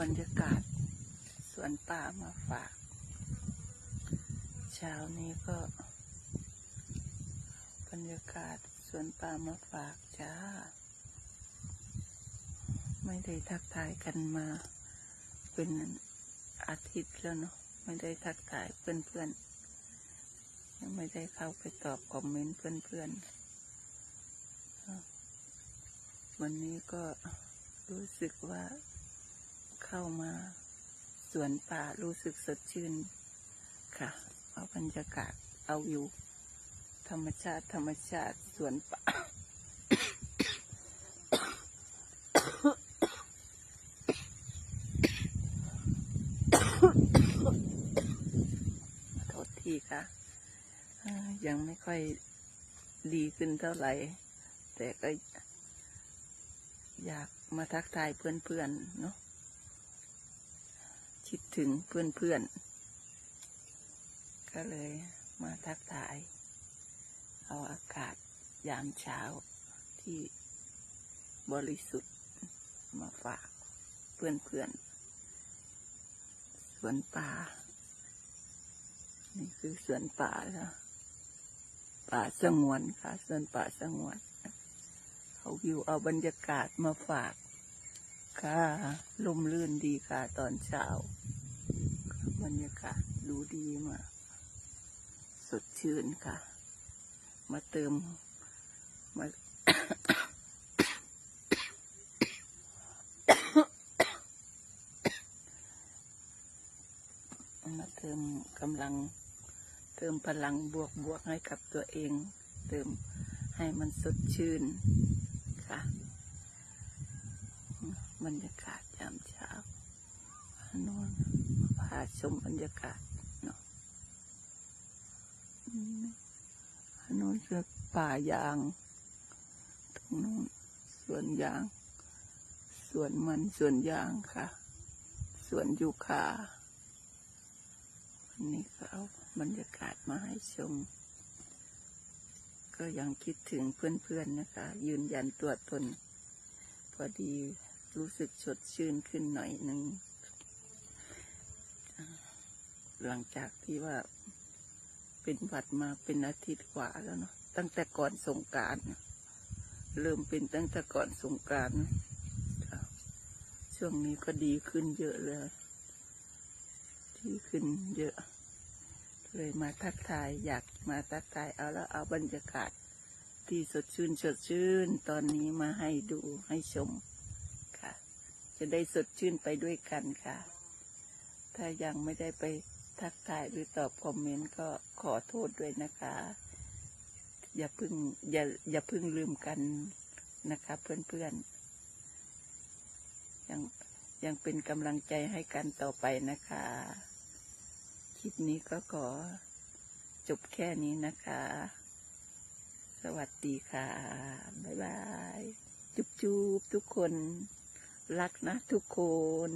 บรรยากาศสวนป่ามาฝาก เช้านี้ก็ บรรยากาศสวนป่ามาฝากจ้า ไม่ได้ทักทายกันมา เป็นอาทิตย์แล้วเนาะไม่ได้ทักทายเพื่อนๆยังไม่ได้เข้าไปตอบคอมเมนต์เพื่อนๆวันนี้ก็รู้สึกว่า เข้ามา สวนป่ารู้สึกสดชื่น ค่ะ เอาบรรยากาศเอาอยู่ ธรรมชาติธรรมชาติสวนป่าโทษทีค่ะ ยังไม่ค่อยดีขึ้นเท่าไหร่ แต่ก็อยากมาทักทายเพื่อนๆเนาะ คิดถึงเพื่อนๆ ก็เลยมาทักทาย เอาอากาศยามเช้าที่บริสุทธิ์มาฝากเพื่อนๆ สวนป่า นี่คือสวนป่าค่ะป่าสงวนค่ะสวนป่าสงวน เอาวิวเอาบรรยากาศมาฝาก ค่ะ ลมลื่นดีค่ะ ตอนเช้า บรรยากาศดูดีมาก สดชื่นค่ะ มาเติม มามาเติมกำลัง เติมพลังบวกบวกให้กับตัวเอง เติมให้มันสดชื่นค่ะ บรรยากาศยามเช้าพานอนพาชมบรรยากาศเนาะอืมอันนู้นคือป่ายาง ตรงนู้นสวนยาง สวนมันสวนยางค่ะ สวนยูคาวันนี้ก็เอาบรรยากาศมาให้ชมก็ยังคิดถึงเพื่อนๆนะคะ ยืนยันตัวตน พอดี รู้สึกสดชื่นขึ้นหน่อยหนึ่ง หลังจากที่ว่าเป็นหวัดมาเป็นอาทิตย์กว่าแล้วเนาะตั้งแต่ก่อนสงการเริ่มเป็นตั้งแต่ก่อนสงการช่วงนี้ก็ดีขึ้นเยอะเลยดีขึ้นเยอะ เลยมาทักทายอยากมาทักทายเอาแล้วเอาบรรยากาศที่สดชื่นสดชื่นตอนนี้มาให้ดูให้ชม จะได้สดชื่นไปด้วยกันค่ะ ถ้ายังไม่ได้ไปทักทายหรือตอบคอมเมนต์ก็ขอโทษด้วยนะคะ อย่าเพึ่งอย่าอย่าเพึ่งลืมกันนะคะเพื่อนๆยังยังเป็นกำลังใจให้กันต่อไปนะคะ คลิปนี้ก็ขอจบแค่นี้นะคะ สวัสดีค่ะ บ๊ายบาย จุ๊บๆทุกคน รักนะทุกคน